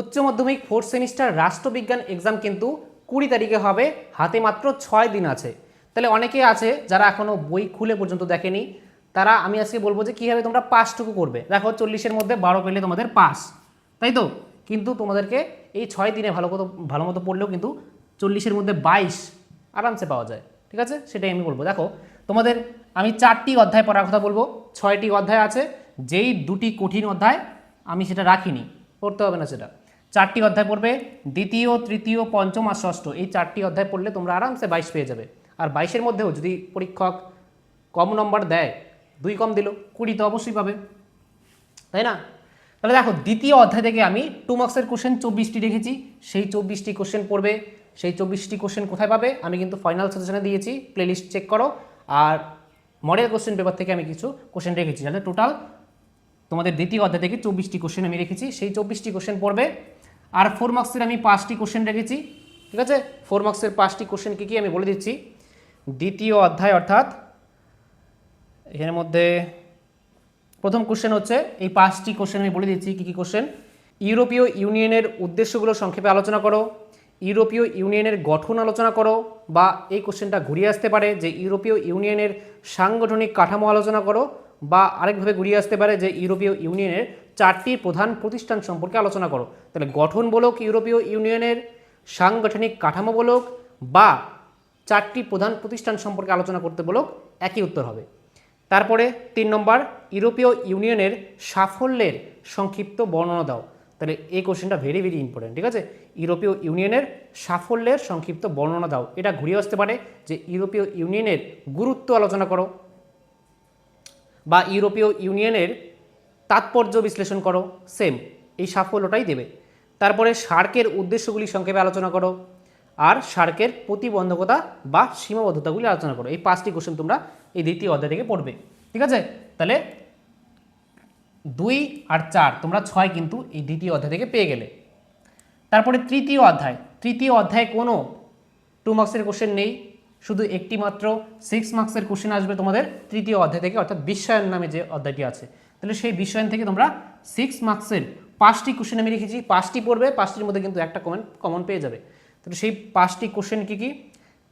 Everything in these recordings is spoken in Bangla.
উচ্চ মাধ্যমিক ফোর্থ সেমিস্টার রাষ্ট্রবিজ্ঞান এক্সাম কিন্তু কুড়ি তারিখে হবে। হাতে মাত্র ছয় দিন আছে। তাহলে অনেকে আছে যারা এখনও বই খুলে পর্যন্ত দেখেনি, তারা আমি আজকে বলব যে কীভাবে তোমরা পাসটুকু করবে। দেখো চল্লিশের মধ্যে বারো পেলে তোমাদের পাস, তাই তো? কিন্তু তোমাদেরকে এই ছয় দিনে ভালো মতো ভালো মতো পড়লেও কিন্তু চল্লিশের মধ্যে বাইশ আরামসে পাওয়া যায়। ঠিক আছে? সেটাই আমি বলব। দেখো, তোমাদের আমি চারটি অধ্যায় পড়ার কথা বলব। ছয়টি অধ্যায় আছে। যেই দুটি কঠিন অধ্যায় আমি সেটা রাখিনি। পড়তে হবে না সেটা। চারটি অধ্যায় পড়বে, দ্বিতীয়, তৃতীয়, পঞ্চম আর ষষ্ঠ। এই চারটি অধ্যায় পড়লে তোমরা আরামসে বাইশ পেয়ে যাবে। আর বাইশের মধ্যেও যদি পরীক্ষক কম নম্বর দেয়, দুই কম দিল, কুড়ি তো অবশ্যই পাবে। তাই না? তাহলে দেখো, দ্বিতীয় অধ্যায় থেকে আমি টু মার্কসের কোশ্চেন চব্বিশটি রেখেছি সেই চব্বিশটি কোশ্চেন পড়বে। সেই চব্বিশটি কোশ্চেন কোথায় পাবে? আমি কিন্তু ফাইনাল সাজেশনে দিয়েছি। প্লেলিস্ট চেক করো। আর মডেল কোশ্চেন পেপার থেকে আমি কিছু কোশ্চেন রেখেছি। তাহলে টোটাল তোমাদের দ্বিতীয় অধ্যায় থেকে চব্বিশটি কোশ্চেন আমি রেখেছি। সেই চব্বিশটি কোশ্চেন পড়বে। আর ফোর মার্কসের আমি পাঁচটি কোশ্চেন রেখেছি। ঠিক আছে? ফোর মার্কসের পাঁচটি কোশ্চেন কী কী আমি বলে দিচ্ছি। দ্বিতীয় অধ্যায় অর্থাৎ এর মধ্যে প্রথম কোশ্চেন হচ্ছে, এই পাঁচটি কোশ্চেন আমি বলে দিচ্ছি কী কী কোশ্চেন ইউরোপীয় ইউনিয়নের উদ্দেশ্যগুলো সংক্ষেপে আলোচনা করো। ইউরোপীয় ইউনিয়নের গঠন আলোচনা করো বা এই কোশ্চেনটা ঘুরিয়ে আসতে পারে যে ইউরোপীয় ইউনিয়নের সাংগঠনিক কাঠামো আলোচনা করো। বা আরেকভাবে ঘুরিয়ে আসতে পারে যে ইউরোপীয় ইউনিয়নের চারটি প্রধান প্রতিষ্ঠান সম্পর্কে আলোচনা করো। তাহলে গঠন বলক, ইউরোপীয় ইউনিয়নের সাংগঠনিক কাঠামো বলক বা চারটি প্রধান প্রতিষ্ঠান সম্পর্কে আলোচনা করতে বলক, একই উত্তর হবে। তারপরে তিন নম্বর, ইউরোপীয় ইউনিয়নের সাফল্যের সংক্ষিপ্ত বর্ণনা দাও। তাহলে এই কোশ্চেনটা ভেরি ভেরি ইম্পর্টেন্ট ঠিক আছে? ইউরোপীয় ইউনিয়নের সাফল্যের সংক্ষিপ্ত বর্ণনা দাও। এটা ঘুরিয়ে আসতে পারে যে ইউরোপীয় ইউনিয়নের গুরুত্ব আলোচনা করো। বা ইউরোপীয় ইউনিয়নের তাৎপর্য বিশ্লেষণ করো সেম এই সাফল্যটাই দেবে। তারপরে সার্কের উদ্দেশ্যগুলি সংক্ষেপে আলোচনা করো, আর সার্কের প্রতিবন্ধকতা বা সীমাবদ্ধতাগুলি আলোচনা করো। এই পাঁচটি কোশ্চেন তোমরা এই দ্বিতীয় অধ্যায় থেকে পড়বে। ঠিক আছে? তাহলে দুই আর চার, তোমরা ছয় কিন্তু এই দ্বিতীয় অধ্যায় থেকে পেয়ে গেলে। তারপরে তৃতীয় অধ্যায়। তৃতীয় অধ্যায়ে কোনো টু মার্কসের কোশ্চেন নেই। শুধু একটি মাত্র সিক্স মার্কসের কোশ্চেন আসবে তোমাদের তৃতীয় অধ্যায় থেকে, অর্থাৎ বিশ্বায়ন নামে যে অধ্যায়টি আছে। তাহলে সেই বিশ্বায়ন থেকে তোমরা সিক্স মার্কসের পাঁচটি কোশ্চেন আমি রেখেছি পাঁচটি পড়বে, পাঁচটির মধ্যে কিন্তু একটা কমন কমন পেয়ে যাবে। তাহলে সেই পাঁচটি কোশ্চেন কী কী?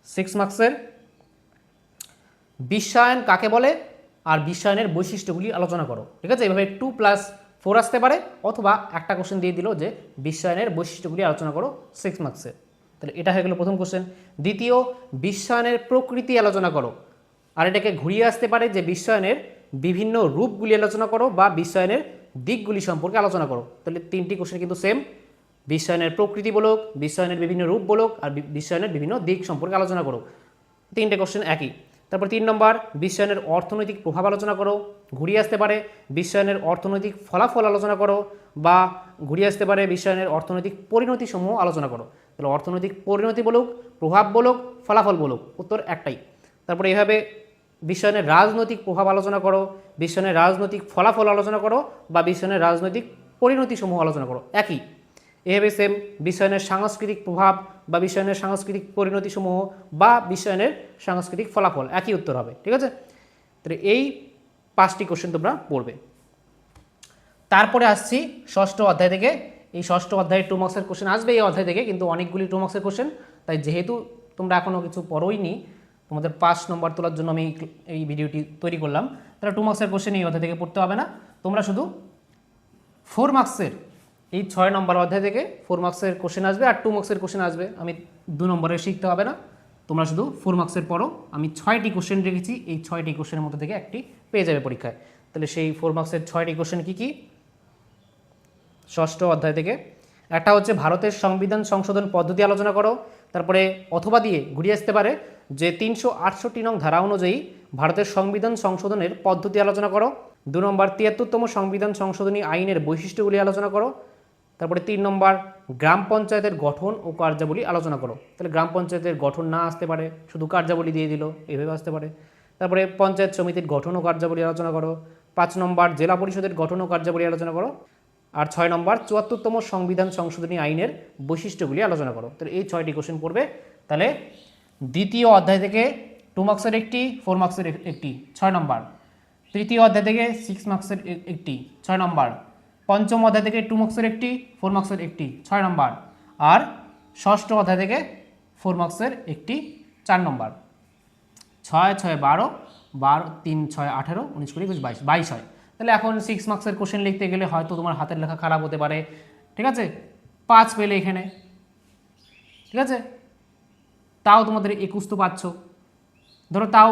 সিক্স মার্কসের বিশ্বায়ন কাকে বলে? আর বিশ্বায়নের বৈশিষ্ট্যগুলি আলোচনা করো। ঠিক আছে? এভাবে টু প্লাস ফোর আসতে পারে, অথবা একটা কোশ্চেন দিয়ে দিল যে, বিশ্বায়নের বৈশিষ্ট্যগুলি আলোচনা করো সিক্স মার্কসের তাহলে এটা হয়ে গেল প্রথম কোশ্চেন দ্বিতীয়, বিশ্বায়নের প্রকৃতি আলোচনা করো। আর এটাকে ঘুরিয়ে আসতে পারে যে বিশ্বায়নের বিভিন্ন রূপগুলি আলোচনা করো বা বিশ্বায়নের দিকগুলি সম্পর্কে আলোচনা করো। তাহলে তিনটি কোশ্চেন কিন্তু সেম বিশ্বায়নের প্রকৃতি বলুক, বিশ্বায়নের বিভিন্ন রূপ বলুক আর বিশ্বায়নের বিভিন্ন দিক সম্পর্কে আলোচনা করো। তিনটে কোশ্চেন একই। তারপর তিন নম্বর, বিশ্বায়নের অর্থনৈতিক প্রভাব আলোচনা করো। ঘুরিয়ে আসতে পারে বিশ্বায়নের অর্থনৈতিক ফলাফল আলোচনা করো বা ঘুরিয়ে আসতে পারে বিশ্বায়নের অর্থনৈতিক পরিণতিসমূহ আলোচনা করো। তাহলে অর্থনৈতিক পরিণতি বলুক, প্রভাব বলুক, ফলাফল বলুক, উত্তর একটাই। তারপরে এভাবে বিশ্বনের রাজনৈতিক প্রভাব আলোচনা করো বিশ্বনের রাজনৈতিক ফলাফল আলোচনা করো বা বিশ্বায়নের রাজনৈতিক পরিণতি সমূহ আলোচনা করো, একই। এভাবে সেম বিশ্বায়নের সাংস্কৃতিক প্রভাব বা বিশ্বায়নের সাংস্কৃতিক পরিণতিসমূহ বা বিশ্বায়নের সাংস্কৃতিক ফলাফল, একই উত্তর হবে, ঠিক আছে? তাহলে এই পাঁচটি কোশ্চেন তোমরা পড়বে। তারপরে আসছি ষষ্ঠ অধ্যায় থেকে এই ষষ্ঠ অধ্যায়ে টু মার্কসের কোশ্চেন আসবে এই অধ্যায় থেকে, কিন্তু অনেকগুলি টু মার্কসের কোশ্চেন তাই যেহেতু তোমরা এখনও কিছু পড়োইনি, তোমাদের পাঁচ নম্বর তোলার জন্য আমি এই- ভিডিওটি তৈরি করলাম। তাহলে টু মার্কসের কোশ্চেন এই অধ্যায় থেকে পড়তে হবে না। তোমরা শুধু ফোর মার্কসের এই ছয় নম্বর অধ্যায় থেকে ফোর মার্কসের কোশ্চেন আসবে আর টু মার্কসের কোশ্চেন আসবে। আমি দু নম্বরে শিখতে হবে না। তোমরা শুধু ফোর মার্কসের পড়ো। আমি ছয়টি কোশ্চেন রেখেছি। এই ছয়টি কোশ্চেনের মধ্যে থেকে একটি পেয়ে যাবে পরীক্ষায়। তাহলে সেই ফোর মার্কসের ছয়টি কোশ্চেন কী কী? ষষ্ঠ অধ্যায় থেকে। একটা হচ্ছে ভারতের সংবিধান সংশোধন পদ্ধতি আলোচনা করো। তারপরে অথবা দিয়ে ঘুরিয়ে আসতে পারে যে তিনশো আটষট্টি নং ধারা অনুযায়ী ভারতের সংবিধান সংশোধনের পদ্ধতি আলোচনা করো। দু নম্বর তিয়াত্তরতম সংবিধান সংশোধনী আইনের বৈশিষ্ট্যগুলি আলোচনা করো। তারপরে তিন নম্বর গ্রাম পঞ্চায়েতের গঠন ও কার্যাবলী আলোচনা করো। তাহলে গ্রাম পঞ্চায়েতের গঠন না আসতে পারে, শুধু কার্যাবলী দিয়ে দিল, এভাবে আসতে পারে। তারপরে পঞ্চায়েত সমিতির গঠন ও কার্যাবলী আলোচনা করো। পাঁচ নম্বর জেলা পরিষদের গঠন ও কার্যাবলী আলোচনা করো। আর ছয় নম্বর, চুয়াত্তরতম সংবিধান সংশোধনী আইনের বৈশিষ্ট্যগুলি আলোচনা করো। তাহলে এই ছয়টি কোশ্চেন পড়বে। তাহলে দ্বিতীয় অধ্যায় থেকে টু মার্কসের একটি ফোর মার্কসের একটি। ছয় নম্বর, তৃতীয় অধ্যায় থেকে সিক্স মার্কসের একটি। ছয় নম্বর, পঞ্চম অধ্যায় থেকে টু মার্কসের একটি ফোর মার্কসের একটি। ছয় নম্বর, আর ষষ্ঠ অধ্যায় থেকে ফোর মার্কসের একটি। চার নম্বর, ছয় ছয়, বারো বারো, তিন, ছয়, আঠেরো, উনিশ, কুড়ি, একুশ, বাইশ বাইশ হয়। তাহলে এখন সিক্স মার্কসের কোশ্চেন লিখতে গেলে হয়তো তোমার হাতের লেখা খারাপ হতে পারে। ঠিক আছে? পাঁচ পেলে এখানে। ঠিক আছে? তাও তোমাদের একুশ তো পাচ্ছ। ধরো তাও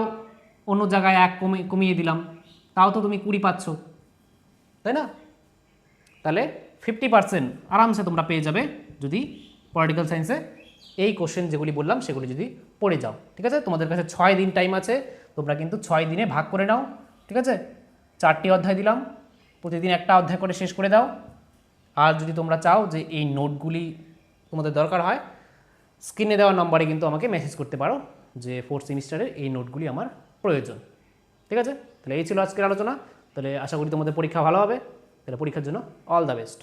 অন্য জায়গায় এক কমে, কমিয়ে দিলাম। তাও তো তুমি কুড়ি পাচ্ছ। তাই না? তাহলে ফিফটি পার্সেন্ট আরামসে তোমরা পেয়ে যাবে যদি পলিটিক্যাল সায়েন্সে এই কোশ্চেন যেগুলি বললাম সেগুলি যদি পড়ে যাও। ঠিক আছে? তোমাদের কাছে ছয় দিন টাইম আছে। তোমরা কিন্তু ছয় দিনে ভাগ করে নাও। ঠিক আছে? চারটি অধ্যায় দিলাম। প্রতিদিন একটা অধ্যায় করে শেষ করে দাও। আর যদি তোমরা চাও যে এই নোটগুলি তোমাদের দরকার হয়, স্ক্রিনে দেওয়া নম্বরে কিন্তু আমাকে মেসেজ করতে পারো যে ফোর্থ সেমিস্টারের এই নোটগুলি আমার প্রয়োজন। ঠিক আছে? তাহলে এই ছিল আজকের আলোচনা। তাহলে আশা করি তোমাদের পরীক্ষা ভালো হবে। তাহলে পরীক্ষার জন্য অল দ্য বেস্ট